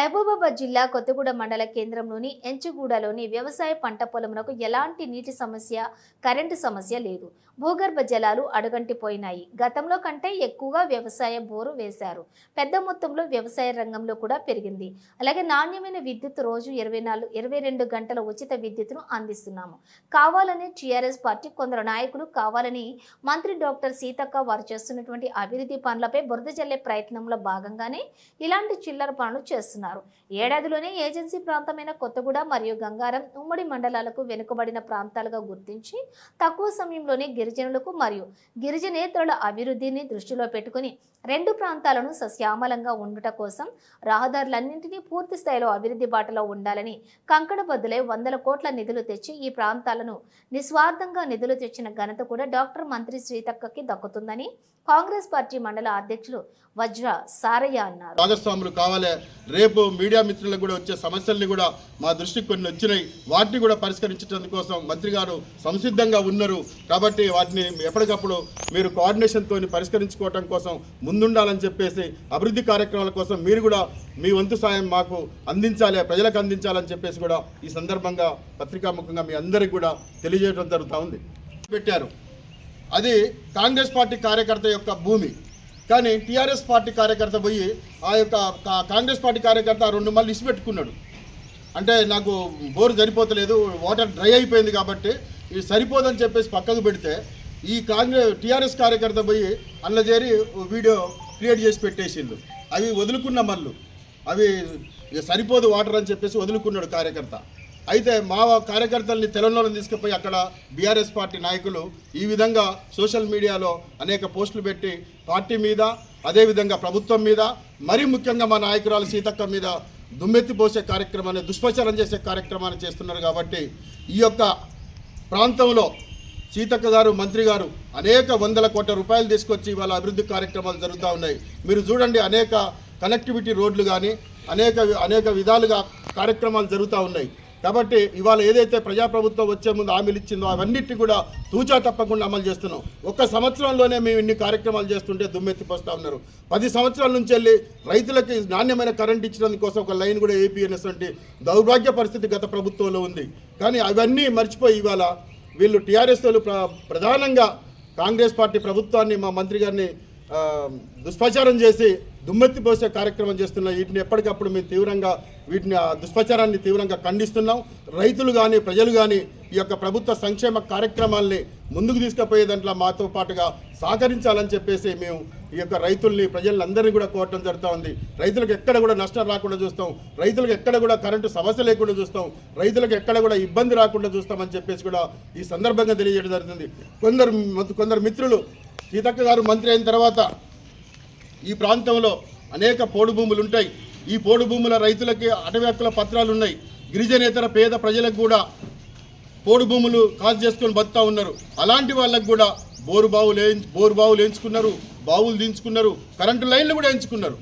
మహబూబాబాద్ జిల్లా కొత్తగూడ మండల కేంద్రంలోని ఎంచుగూడలోని వ్యవసాయ పంట పొలమునకు ఎలాంటి నీటి సమస్య కరెంటు సమస్య లేదు. భూగర్భ జలాలు అడుగంటిపోయినాయి. గతంలో కంటే ఎక్కువగా వ్యవసాయ బోరు వేశారు. పెద్ద మొత్తంలో వ్యవసాయ రంగంలో కూడా పెరిగింది. అలాగే నాణ్యమైన విద్యుత్ రోజు ఇరవై నాలుగు ఇరవై రెండు గంటల ఉచిత విద్యుత్ను అందిస్తున్నాము. కావాలని టీఆర్ఎస్ పార్టీ కొందరు నాయకులు కావాలని మంత్రి డాక్టర్ సీతక్క వారు చేస్తున్నటువంటి అభివృద్ధి పనులపై బురద జల్లే ప్రయత్నంలో భాగంగానే ఇలాంటి చిల్లర పనులు చేస్తున్నారు. ఏడాదిలోనే ఏజెన్సీ ప్రాంతమైన కొత్తగూడ మరియు గంగారం ఉమ్మడి మండలాలకు వెనుకబడిన ప్రాంతాలుగా గుర్తించి తక్కువ సమయంలోనే గిరిజనులకు మరియు గిరిజనేతరుల అభివృద్ధిని దృష్టిలో పెట్టుకుని రెండు ప్రాంతాలను సస్యామలంగా ఉండుట కోసం రహదారులన్నింటినీ పూర్తి స్థాయిలో అభివృద్ధి బాటలో ఉండాలని కంకణబద్దులై వందల కోట్ల నిధులు తెచ్చి ఈ ప్రాంతాలను నిస్వార్థంగా నిధులు తెచ్చిన ఘనత కూడా డాక్టర్ మంత్రి శ్రీతక్కకి దక్కుతుందని కాంగ్రెస్ పార్టీ మండల అధ్యక్షులు వజ్ర సారయ్య అన్నారు. భాగస్వాములు కావాలి రేపు మీడియా మిత్రులకు కూడా వచ్చే సమస్యల్ని కూడా మా దృష్టికి కొన్ని వచ్చినాయి. వాటిని కూడా పరిష్కరించడం కోసం మంత్రి గారు సంసిద్ధంగా ఉన్నారు. కాబట్టి వాటిని ఎప్పటికప్పుడు మీరు కోఆర్డినేషన్తో పరిష్కరించుకోవటం కోసం ముందుండాలని చెప్పేసి అభివృద్ధి కార్యక్రమాల కోసం మీరు కూడా మీ వంతు సాయం మాకు అందించాలి ప్రజలకు అందించాలని చెప్పేసి కూడా ఈ సందర్భంగా పత్రికాముఖంగా మీ అందరికీ కూడా తెలియజేయడం జరుగుతూ ఉంది. పెట్టారు. అది కాంగ్రెస్ పార్టీ కార్యకర్త యొక్క భూమి. కానీ టీఆర్ఎస్ పార్టీ కార్యకర్త పోయి ఆ యొక్క కాంగ్రెస్ పార్టీ కార్యకర్త రెండు మళ్ళీ ఇసిపెట్టుకున్నాడు. అంటే నాకు బోరు సరిపోతలేదు వాటర్ డ్రై అయిపోయింది కాబట్టి ఇది సరిపోదని చెప్పేసి పక్కకు పెడితే ఈ కాంగ్రెస్ టీఆర్ఎస్ కార్యకర్త పోయి అందులో చేరి వీడియో క్రియేట్ చేసి పెట్టేసిండు. అవి వదులుకున్న మళ్ళు. అవి ఇక సరిపోదు వాటర్ అని చెప్పేసి వదులుకున్నాడు కార్యకర్త. అయితే మా కార్యకర్తల్ని తెలంగాణలో తీసుకుపోయి అక్కడ బీఆర్ఎస్ పార్టీ నాయకులు ఈ విధంగా సోషల్ మీడియాలో అనేక పోస్టులు పెట్టి పార్టీ మీద అదేవిధంగా ప్రభుత్వం మీద మరీ ముఖ్యంగా మా నాయకురాలు సీతక్క మీద దుమ్మెత్తి పోసే కార్యక్రమాన్ని దుష్ప్రచారం చేసే కార్యక్రమాన్ని చేస్తున్నారు కాబట్టి ఈ యొక్క ప్రాంతంలో సీతక్క గారు మంత్రి గారు అనేక వందల కోట్ల రూపాయలు తీసుకొచ్చి ఇవాళ అభివృద్ధి కార్యక్రమాలు జరుగుతూ ఉన్నాయి. మీరు చూడండి అనేక కనెక్టివిటీ రోడ్లు కానీ అనేక అనేక విధాలుగా కార్యక్రమాలు జరుగుతూ ఉన్నాయి. కాబట్టి ఇవాళ ఏదైతే ప్రజాప్రభుత్వం వచ్చే ముందు హామీలు ఇచ్చిందో అవన్నిటి కూడా తూచా తప్పకుండా అమలు చేస్తున్నాం. ఒక్క సంవత్సరంలోనే మేము ఇన్ని కార్యక్రమాలు చేస్తుంటే దుమ్మెత్తిపోస్తూ ఉన్నారు. పది సంవత్సరాల నుంచి వెళ్ళి రైతులకి నాణ్యమైన కరెంట్ ఇచ్చినందుకోసం ఒక లైన్ కూడా ఏపీఎన్ఎస్ వంటి దౌర్భాగ్య పరిస్థితి గత ప్రభుత్వంలో ఉంది. కానీ అవన్నీ మర్చిపోయి ఇవాళ వీళ్ళు టీఆర్ఎస్ వాళ్ళు ప్ర ప్రధానంగా కాంగ్రెస్ పార్టీ ప్రభుత్వాన్ని మా మంత్రి గారిని దుష్ప్రచారం చేసి దుమ్మెత్తి పోసే కార్యక్రమం చేస్తున్న వీటిని ఎప్పటికప్పుడు మేము తీవ్రంగా వీటిని దుష్ప్రచారాన్ని తీవ్రంగా ఖండిస్తున్నాం. రైతులు కానీ ప్రజలు కానీ ఈ యొక్క ప్రభుత్వ సంక్షేమ కార్యక్రమాల్ని ముందుకు తీసుకుపోయే దాంట్లో మాతో పాటుగా సహకరించాలని చెప్పేసి మేము ఈ యొక్క రైతుల్ని ప్రజలందరినీ కూడా కోరటం జరుగుతూ ఉంది. రైతులకు ఎక్కడ కూడా నష్టం రాకుండా చూస్తాం. రైతులకు ఎక్కడ కూడా కరెంటు సమస్య లేకుండా చూస్తాం. రైతులకు ఎక్కడ కూడా ఇబ్బంది రాకుండా చూస్తామని చెప్పేసి కూడా ఈ సందర్భంగా తెలియజేయడం జరుగుతుంది. కొందరు కొందరు మిత్రులు సీతక్క గారు మంత్రి అయిన తర్వాత ఈ ప్రాంతంలో అనేక పోడు భూములు ఉంటాయి. ఈ పోడు భూముల రైతులకి అటవీ హక్కుల పత్రాలు ఉన్నాయి. గిరిజనేతర పేద ప్రజలకు కూడా పోడు భూములు కాజు చేసుకొని బతుకుతా ఉన్నారు. అలాంటి వాళ్ళకు కూడా బోరు బావులు వేయి బోరు బావులు వేయించుకున్నారు బావులు దించుకున్నారు కరెంటు లైన్లు కూడా వేయించుకున్నారు.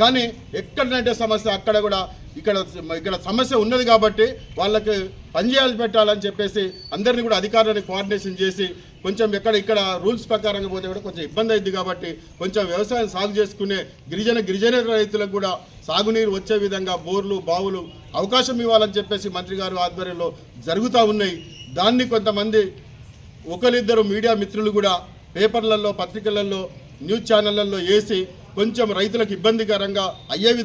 కానీ ఎక్కడనంటే సమస్య అక్కడ కూడా ఇక్కడ ఇక్కడ సమస్య ఉన్నది కాబట్టి వాళ్ళకి పనిచేయాలి పెట్టాలని చెప్పేసి అందరినీ కూడా అధికారులను కోఆర్డినేషన్ చేసి కొంచెం ఎక్కడ ఇక్కడ రూల్స్ ప్రకారంగా పోతే కూడా కొంచెం ఇబ్బంది అయింది కాబట్టి కొంచెం వ్యవసాయం సాగు చేసుకునే గిరిజన గిరిజన రైతులకు కూడా సాగునీరు వచ్చే విధంగా బోర్లు బావులు అవకాశం ఇవ్వాలని చెప్పేసి మంత్రి గారు ఆధ్వర్యంలో జరుగుతూ ఉన్నాయి. దాన్ని కొంతమంది ఒకరిద్దరు మీడియా మిత్రులు కూడా పేపర్లలో పత్రికలలో న్యూస్ ఛానళ్ళలో వేసి కొంచెం రైతులకు ఇబ్బందికరంగా అయ్యే విధంగా